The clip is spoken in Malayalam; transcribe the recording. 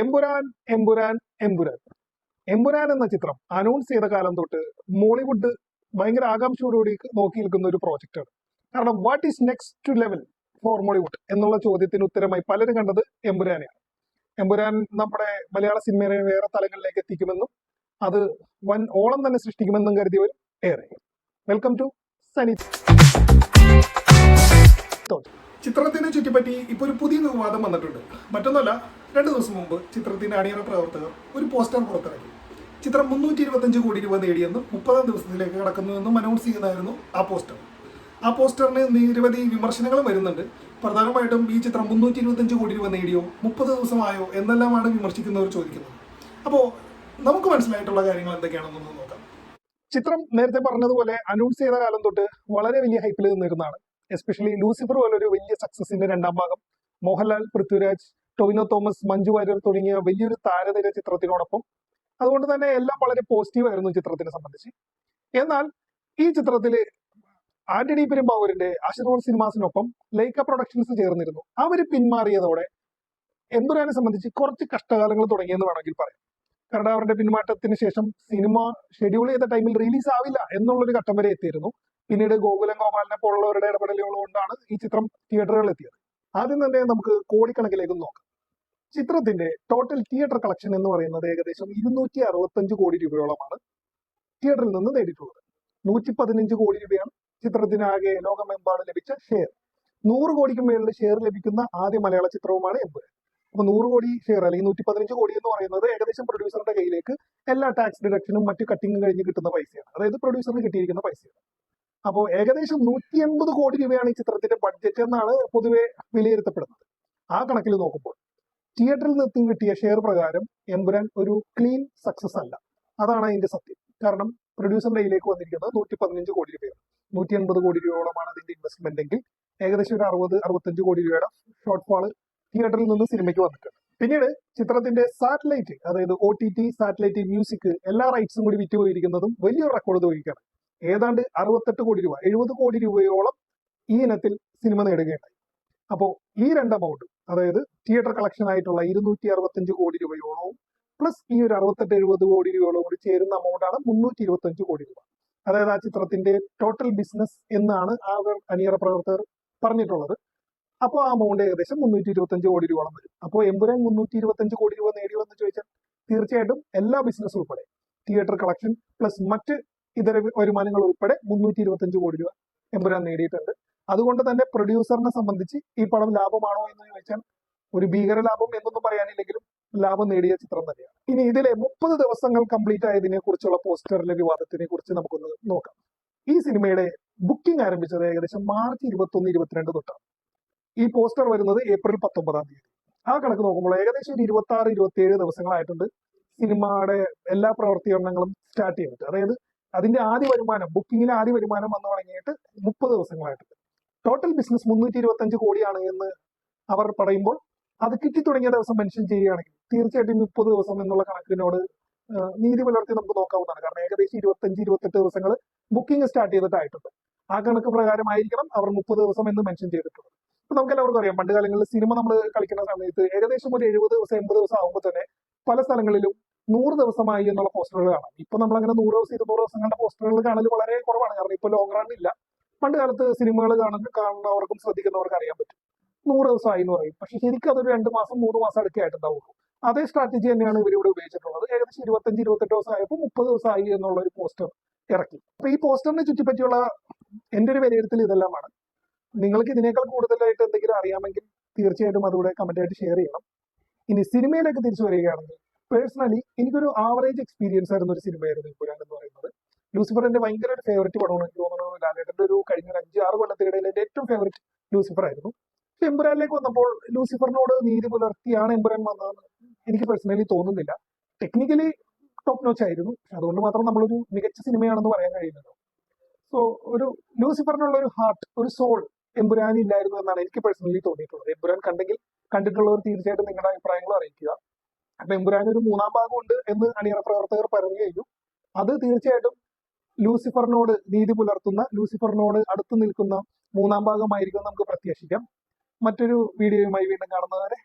എമ്പുരാൻ എമ്പുരാൻ എമ്പുരാൻ. എമ്പുരാൻ എന്ന ചിത്രം അനൗൺസ് ചെയ്ത കാലം തൊട്ട് മോളിവുഡ് ഭയങ്കര ആകാംക്ഷയോടുകൂടി നോക്കി നിൽക്കുന്ന ഒരു പ്രോജക്റ്റാണ് കാരണം what is next to level for Mollywood എന്നുള്ള ചോദ്യത്തിന് ഉത്തരമായി പലരും കണ്ടത് എമ്പുരാനെയാണ്. എമ്പുരാൻ നമ്മുടെ മലയാള സിനിമയെ വേറെ തലങ്ങളിലേക്ക് എത്തിക്കുമെന്നും അത് വൻ ഓളം തന്നെ സൃഷ്ടിക്കുമെന്നും കരുതിയവർ ഏറെ. വെൽക്കം ടു സനി ചിത്രത്തിനെ ചുറ്റിപ്പറ്റി ഇപ്പോൾ ഒരു പുതിയ വിവാദം വന്നിട്ടുണ്ട്. മറ്റൊന്നല്ല രണ്ട് ദിവസം മുമ്പ് ചിത്രത്തിന്റെ അണിയറ പ്രവർത്തകർ ഒരു പോസ്റ്റർ പുറത്തിറക്കി. ചിത്രം മുന്നൂറ്റി ഇരുപത്തഞ്ച് കോടി രൂപ നേടിയെന്നും മുപ്പതാം ദിവസത്തിലേക്ക് കടക്കുന്നുവെന്നും അനൗൺസ് ചെയ്യുന്നതായിരുന്നു ആ പോസ്റ്റർ. ആ പോസ്റ്ററിന് നിരവധി വിമർശനങ്ങളും വരുന്നുണ്ട്. പ്രധാനമായിട്ടും ഈ ചിത്രം മുന്നൂറ്റി ഇരുപത്തഞ്ച് കോടി രൂപ നേടിയോ മുപ്പത് ദിവസമായോ എന്നെല്ലാമാണ് വിമർശിക്കുന്നവർ ചോദിക്കുന്നത്. അപ്പോൾ നമുക്ക് മനസ്സിലായിട്ടുള്ള കാര്യങ്ങൾ എന്തൊക്കെയാണെന്നൊന്ന് നോക്കാം. ചിത്രം നേരത്തെ പറഞ്ഞതുപോലെ അനൗൺസ് ചെയ്ത കാലം തൊട്ട് വളരെ വലിയ ഹൈപ്പിൽ നിന്നിരുന്നതാണ്. എസ്പെഷ്യലി ലൂസിഫർ പോലൊരു വലിയ സക്സസിന്റെ രണ്ടാം ഭാഗം. മോഹൻലാൽ പൃഥ്വിരാജ് ടൊവിനോ തോമസ് മഞ്ജു വാര്യർ തുടങ്ങിയ വലിയൊരു താരനിര ചിത്രത്തിനോടൊപ്പം. അതുകൊണ്ട് തന്നെ എല്ലാം വളരെ പോസിറ്റീവ് ആയിരുന്നു ചിത്രത്തിനെ സംബന്ധിച്ച്. എന്നാൽ ഈ ചിത്രത്തിൽ ആന്റണി പെരുമ്പാവൂരിന്റെ ആശീർവാദ് സിനിമാസിനൊപ്പം ലൈക്ക പ്രൊഡക്ഷൻസ് ചേർന്നിരുന്നു. അവർ പിന്മാറിയതോടെ എമ്പുരാനെ സംബന്ധിച്ച് കുറച്ച് കഷ്ടകാലങ്ങൾ തുടങ്ങിയെന്ന് വേണമെങ്കിൽ പറയാം. കാരണം അവരുടെ പിന്മാറ്റത്തിന് ശേഷം സിനിമ ഷെഡ്യൂൾ ചെയ്ത ടൈമിൽ റിലീസ് ആവില്ല എന്നുള്ളൊരു ഘട്ടം വരെ എത്തിയിരുന്നു. പിന്നീട് ഗോകുലം ഗോപാലിനെ പോലുള്ളവരുടെ ഇടപെടലുകൾ കൊണ്ടാണ് ഈ ചിത്രം തിയേറ്ററുകളിൽ എത്തിയത്. ആദ്യം തന്നെ നമുക്ക് കോടിക്കണക്കിലേക്ക് നോക്കാം. ചിത്രത്തിന്റെ ടോട്ടൽ തിയേറ്റർ കളക്ഷൻ എന്ന് പറയുന്നത് ഏകദേശം ഇരുന്നൂറ്റി അറുപത്തഞ്ച് കോടി രൂപയോളമാണ് തിയേറ്ററിൽ നിന്ന് നേടിയിട്ടുള്ളത്. നൂറ്റി പതിനഞ്ച് കോടി രൂപയാണ് ചിത്രത്തിനാകെ ലോകമെമ്പാടും ലഭിച്ച ഷെയർ നൂറ് കോടിക്ക് മേളിൽ ഷെയർ ലഭിക്കുന്ന ആദ്യ മലയാള ചിത്രവുമാണ് എമ്പുരാൻ അപ്പൊ നൂറ് കോടി ഷെയർ അല്ലെങ്കിൽ നൂറ്റി പതിനഞ്ച് കോടി എന്ന് പറയുന്നത് ഏകദേശം പ്രൊഡ്യൂസറുടെ കയ്യിലേക്ക് എല്ലാ ടാക്സ് ഡിഡക്ഷനും മറ്റു കട്ടിങ്ങും കഴിഞ്ഞ് കിട്ടുന്ന പൈസയാണ്. അതായത് പ്രൊഡ്യൂസറിന് കിട്ടിയിരിക്കുന്ന പൈസയാണ്. അപ്പോൾ ഏകദേശം നൂറ്റി എൺപത് കോടി രൂപയാണ് ഈ ചിത്രത്തിന്റെ ബഡ്ജറ്റ് എന്നാണ് പൊതുവെ വിലയിരുത്തപ്പെടുന്നത്. ആ കണക്കിൽ നോക്കുമ്പോൾ തിയേറ്ററിൽ നിന്നും കിട്ടിയ ഷെയർ പ്രകാരം എമ്പുരാൻ ഒരു ക്ലീൻ സക്സസ് അല്ല. അതാണ് അതിന്റെ സത്യം. കാരണം പ്രൊഡ്യൂസറിന്റെ കയ്യിലേക്ക് വന്നിരിക്കുന്നത് നൂറ്റി പതിനഞ്ച് കോടി രൂപയാണ്. നൂറ്റി എൺപത് കോടി രൂപയോളമാണ് അതിന്റെ ഇൻവെസ്റ്റ്മെന്റ് എങ്കിൽ ഏകദേശം ഒരു അറുപത് അറുപത്തഞ്ച് കോടി രൂപയുടെ ഷോർട്ട് ഫാൾ തിയേറ്ററിൽ നിന്ന് സിനിമയ്ക്ക് വന്നിട്ടുണ്ട്. പിന്നീട് ചിത്രത്തിന്റെ സാറ്റലൈറ്റ് അതായത് O T T satellite music എല്ലാ റൈറ്റ്സും കൂടി വിറ്റുപോയിരിക്കുന്നതും വലിയൊരു റെക്കോർഡ് തോന്നിക്കുകയാണ് ഏതാണ്ട് അറുപത്തെട്ട് കോടി രൂപ എഴുപത് കോടി രൂപയോളം ഈ ഇനത്തിൽ സിനിമ നേടുകയുണ്ടായി. അപ്പോൾ ഈ രണ്ട് എമൗണ്ട് അതായത് തിയേറ്റർ കളക്ഷൻ ആയിട്ടുള്ള ഇരുന്നൂറ്റി അറുപത്തഞ്ച് കോടി രൂപയോളവും പ്ലസ് ഈ ഒരു അറുപത്തെട്ട് എഴുപത് കോടി രൂപയോളം കൂടി ചേരുന്ന എമൗണ്ടാണ് മുന്നൂറ്റി ഇരുപത്തഞ്ച് കോടി രൂപ. അതായത് ആ ചിത്രത്തിന്റെ ടോട്ടൽ ബിസിനസ് എന്നാണ് ആ അനിയറ പ്രവർത്തകർ പറഞ്ഞിട്ടുള്ളത്. അപ്പോൾ ആ എമൗണ്ട് ഏകദേശം മുന്നൂറ്റി ഇരുപത്തഞ്ച് കോടി രൂപയോളം വരും. അപ്പോൾ എമ്പുരാൻ മുന്നൂറ്റി ഇരുപത്തഞ്ച് കോടി രൂപ നേടിയോ എന്ന് ചോദിച്ചാൽ തീർച്ചയായിട്ടും എല്ലാ ബിസിനസ്സും ഉൾപ്പെടെ തിയേറ്റർ കളക്ഷൻ പ്ലസ് മറ്റ് ഇതര വരുമാനങ്ങൾ ഉൾപ്പെടെ മുന്നൂറ്റി ഇരുപത്തഞ്ച് കോടി രൂപ എമ്പുരാൻ നേടിയിട്ടുണ്ട്. അതുകൊണ്ട് തന്നെ പ്രൊഡ്യൂസറിനെ സംബന്ധിച്ച് ഈ പടം ലാഭമാണോ എന്ന് ചോദിച്ചാൽ ഒരു ഭീകര ലാഭം എന്നൊന്നും പറയാനില്ലെങ്കിലും ലാഭം നേടിയ ചിത്രം തന്നെയാണ്. ഇനി ഇതിലെ മുപ്പത് ദിവസങ്ങൾ കംപ്ലീറ്റ് ആയതിനെ കുറിച്ചുള്ള പോസ്റ്ററിലെ വിവാദത്തിനെ കുറിച്ച് നമുക്കൊന്ന് നോക്കാം. ഈ സിനിമയുടെ ബുക്കിംഗ് ആരംഭിച്ചത് ഏകദേശം മാർച്ച് ഇരുപത്തി ഒന്ന് ഇരുപത്തിരണ്ട് തൊട്ടാണ്. ഈ പോസ്റ്റർ വരുന്നത് ഏപ്രിൽ പത്തൊമ്പതാം തീയതി. ആ കണക്ക് നോക്കുമ്പോൾ ഏകദേശം ഒരു ഇരുപത്തി ആറ് ഇരുപത്തി ഏഴ് ദിവസങ്ങളായിട്ടുണ്ട് സിനിമയുടെ എല്ലാ പ്രവർത്തനങ്ങളും സ്റ്റാർട്ട് ചെയ്തിട്ട്. അതായത് അതിന്റെ ആദ്യ വരുമാനം ബുക്കിങ്ങിലെ ആദ്യ വരുമാനം വന്നു തുടങ്ങിയിട്ട് മുപ്പത് ദിവസങ്ങളായിട്ട്. ടോട്ടൽ ബിസിനസ് മുന്നൂറ്റി ഇരുപത്തഞ്ച് കോടിയാണ് എന്ന് അവർ പറയുമ്പോൾ അത് കിട്ടി തുടങ്ങിയ ദിവസം മെൻഷൻ ചെയ്യുകയാണെങ്കിൽ തീർച്ചയായിട്ടും മുപ്പത് ദിവസം എന്നുള്ള കണക്കിനോട് നീതി പുലർത്തി നമുക്ക് നോക്കാവുന്നതാണ്. കാരണം ഏകദേശം ഇരുപത്തഞ്ച് ഇരുപത്തെട്ട് ദിവസങ്ങൾ ബുക്കിംഗ് സ്റ്റാർട്ട് ചെയ്തിട്ടായിട്ടുണ്ട്. ആ കണക്ക് പ്രകാരമായിരിക്കണം അവർ മുപ്പത് ദിവസം എന്ന് മെൻഷൻ ചെയ്തിട്ടുള്ളത്. അപ്പൊ നമുക്ക് എല്ലാവർക്കും അറിയാം പണ്ട് കാലങ്ങളിൽ സിനിമ നമ്മൾ കളിക്കുന്ന സമയത്ത് ഏകദേശം ഒരു എഴുപത് ദിവസം എൺപത് ദിവസം ആകുമ്പോൾ തന്നെ പല സ്ഥലങ്ങളിലും നൂറ് ദിവസമായി എന്നുള്ള പോസ്റ്ററുകൾ കാണാം. ഇപ്പൊ നമ്മൾ അങ്ങനെ നൂറ് ദിവസം ഇരുന്നൂറ് ദിവസങ്ങളുടെ പോസ്റ്ററുകൾ കാണൽ വളരെ കുറവാണ്. കാരണം ഇപ്പൊ ലോങ് റൺ ഇല്ല. പണ്ട് കാലത്ത് സിനിമകൾ കാണുന്ന കാണുന്നവർക്കും ശ്രദ്ധിക്കുന്നവർക്കും അറിയാൻ പറ്റും. നൂറ് ദിവസമായി എന്ന് പറയും. പക്ഷെ ശരിക്കും അതൊരു രണ്ട് മാസം മൂന്ന് മാസം അടുക്കെ ആയിട്ടുണ്ടാവുള്ളൂ. അതേ സ്ട്രാറ്റജി തന്നെയാണ് ഇവരിവിടെ ഉപയോഗിച്ചിട്ടുള്ളത്. ഏകദേശം ഇരുപത്തഞ്ച് ഇരുപത്തെട്ട് ദിവസം ആയപ്പോൾ മുപ്പത് ദിവസമായി എന്നുള്ള ഒരു പോസ്റ്റർ ഇറക്കി. അപ്പൊ ഈ പോസ്റ്ററിനെ ചുറ്റിപ്പറ്റിയുള്ള എന്റെ ഒരു വിലയിരുത്തൽ ഇതെല്ലാമാണ്. നിങ്ങൾക്ക് ഇതിനേക്കാൾ കൂടുതലായിട്ട് എന്തെങ്കിലും അറിയാമെങ്കിൽ തീർച്ചയായിട്ടും അതുകൂടെ കമന്റ് ആയിട്ട് ഷെയർ ചെയ്യണം. ഇനി സിനിമയിലേക്ക് തിരിച്ചു വരികയാണെങ്കിൽ പേഴ്സണലി എനിക്കൊരു ആവറേജ് എക്സ്പീരിയൻസ് ആയിരുന്ന ഒരു സിനിമയായിരുന്നു ഇപ്പുരാൻ എന്ന് പറയുന്നത്. ലൂസിഫർ എന്റെ ഭയങ്കര ഒരു ഫേവററ്റ് പടമാണ് എനിക്ക് തോന്നുന്നു. ലാലേട്ടന്റെ ഒരു കഴിഞ്ഞ ഒരു അഞ്ച് ആറ് കൊല്ലത്തിനിടയിൽ എന്റെ ഏറ്റവും ഫേവററ്റ് ലൂസിഫർ ആയിരുന്നു. എമ്പുരാനിലേക്ക് വന്നപ്പോൾ ലൂസിഫറിനോട് നീതി പുലർത്തിയാണ് എമ്പുരാൻ വന്നതെന്ന് എനിക്ക് പേഴ്സണലി തോന്നുന്നില്ല. ടെക്നിക്കലി ടോപ്പ് നോച്ച് ആയിരുന്നു. അതുകൊണ്ട് മാത്രം നമ്മളൊരു മികച്ച സിനിമയാണെന്ന് പറയാൻ കഴിയുന്നത് സോ ഒരു ലൂസിഫറിനുള്ള ഒരു ഹാർട്ട് ഒരു സോൾ എമ്പുരാൻ എന്നാണ് എനിക്ക് പേഴ്സണലി തോന്നിയിട്ടുള്ളത്. എമ്പുരാൻ കണ്ടെങ്കിൽ കണ്ടിട്ടുള്ളവർ തീർച്ചയായിട്ടും നിങ്ങളുടെ അഭിപ്രായങ്ങൾ അറിയിക്കുക. എമ്പുരാൻ ഒരു മൂന്നാം ഭാഗം ഉണ്ട് എന്ന് അണിയറ പ്രവർത്തകർ പറഞ്ഞു കഴിഞ്ഞു അത് തീർച്ചയായിട്ടും ലൂസിഫറിനോട് നീതി പുലർത്തുന്ന ലൂസിഫറിനോട് അടുത്ത് നിൽക്കുന്ന മൂന്നാം ഭാഗമായിരിക്കും നമുക്ക് പ്രത്യാശിക്കാം മറ്റൊരു വീഡിയോയുമായി വീണ്ടും കാണുന്നവരെ